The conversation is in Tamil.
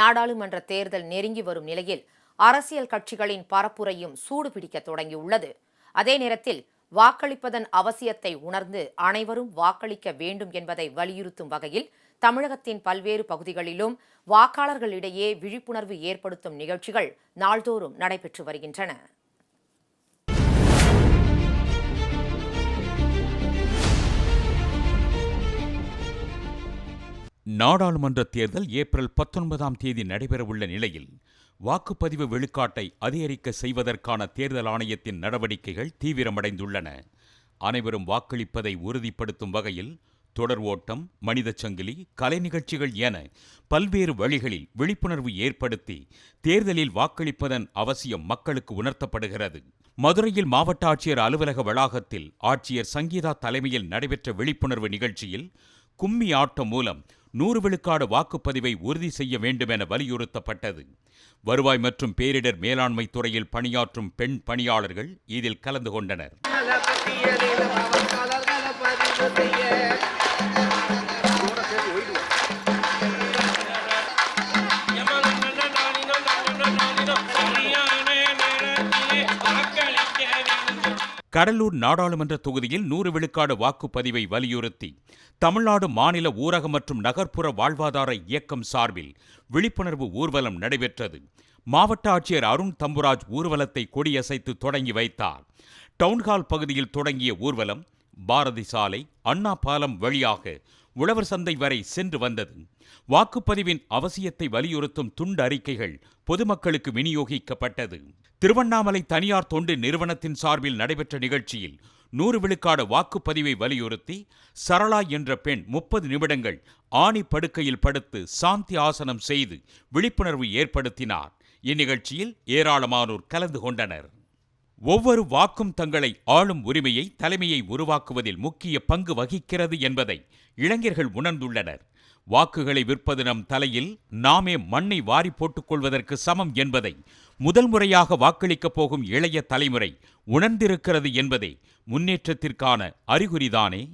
நாடாளுமன்ற தேர்தல் நெருங்கி வரும் நிலையில் அரசியல் கட்சிகளின் பரப்புரையும் சூடுபிடிக்க தொடங்கியுள்ளது. அதே நேரத்தில் வாக்களிப்பதன் அவசியத்தை உணர்ந்து அனைவரும் வாக்களிக்க வேண்டும் என்பதை வலியுறுத்தும் வகையில் தமிழகத்தின் பல்வேறு பகுதிகளிலும் வாக்காளர்களிடையே விழிப்புணர்வு ஏற்படுத்தும் நிகழ்ச்சிகள் நாள்தோறும் நடைபெற்று வருகின்றன. நாடாளுமன்ற தேர்தல் ஏப்ரல் பத்தொன்பதாம் தேதி நடைபெறவுள்ள நிலையில் வாக்குப்பதிவு வெளிக்காட்டை அதிகரிக்க செய்வதற்கான தேர்தல் ஆணையத்தின் நடவடிக்கைகள் தீவிரமடைந்துள்ளன. அனைவரும் வாக்களிப்பதை உறுதிப்படுத்தும் வகையில் தொடர் ஓட்டம் மனித சங்கிலி கலை நிகழ்ச்சிகள் என பல்வேறு வழிகளில் விழிப்புணர்வு ஏற்படுத்தி தேர்தலில் வாக்களிப்பதன் அவசியம் மக்களுக்கு உணர்த்தப்படுகிறது. மதுரையில் மாவட்ட ஆட்சியர் அலுவலக வளாகத்தில் ஆட்சியர் சங்கீதா தலைமையில் நடைபெற்ற விழிப்புணர்வு நிகழ்ச்சியில் கும்மி ஆட்டம் மூலம் நூறு விழுக்காடு வாக்குப்பதிவை உறுதி செய்ய வேண்டும் என வலியுறுத்தப்பட்டது. வருவாய் மற்றும் பேரிடர் மேலாண்மை துறையில் பணியாற்றும் பெண் பணியாளர்கள் இதில் கலந்து கொண்டனர். கடலூர் நாடாளுமன்ற தொகுதியில் நூறு விழுக்காடு வாக்குப்பதிவை வலியுறுத்தி தமிழ்நாடு மாநில ஊரக மற்றும் நகர்ப்புற வாழ்வாதார இயக்கம் சார்பில் விழிப்புணர்வு ஊர்வலம் நடைபெற்றது. மாவட்ட ஆட்சியர் அருண் தம்புராஜ் ஊர்வலத்தை கொடியசைத்து தொடங்கி வைத்தார். டவுன்ஹால் பகுதியில் தொடங்கிய ஊர்வலம் பாரதி சாலை அண்ணா பாலம் வழியாக உழவர் சந்தை வரை சென்று வந்தது. வாக்குப்பதிவின் அவசியத்தை வலியுறுத்தும் துண்டு அறிக்கைகள் பொதுமக்களுக்கு விநியோகிக்கப்பட்டது. திருவண்ணாமலை தனியார் தொண்டு நிறுவனத்தின் சார்பில் நடைபெற்ற நிகழ்ச்சியில் நூறு விழுக்காடு வாக்குப்பதிவை வலியுறுத்தி சரளா என்ற பெண் முப்பது நிமிடங்கள் ஆணி படுக்கையில் படுத்து சாந்தி ஆசனம் செய்து விழிப்புணர்வு ஏற்படுத்தினார். இந்நிகழ்ச்சியில் ஏராளமானோர் கலந்து கொண்டனர். ஒவ்வொரு வாக்கும் தங்களை ஆளும் உரிமையை தலைமையை உருவாக்குவதில் முக்கிய பங்கு வகிக்கிறது என்பதை இளைஞர்கள் உணர்ந்துள்ளனர். வாக்குகளை விற்பது நம் தலையில் நாமே மண்ணை வாரி போட்டுக் கொள்வதற்கு சமம் என்பதை முதல் முறையாக வாக்களிக்கப் போகும் இளைய தலைமுறை உணர்ந்திருக்கிறது என்பதே முன்னேற்றத்திற்கான அறிகுறிதானே?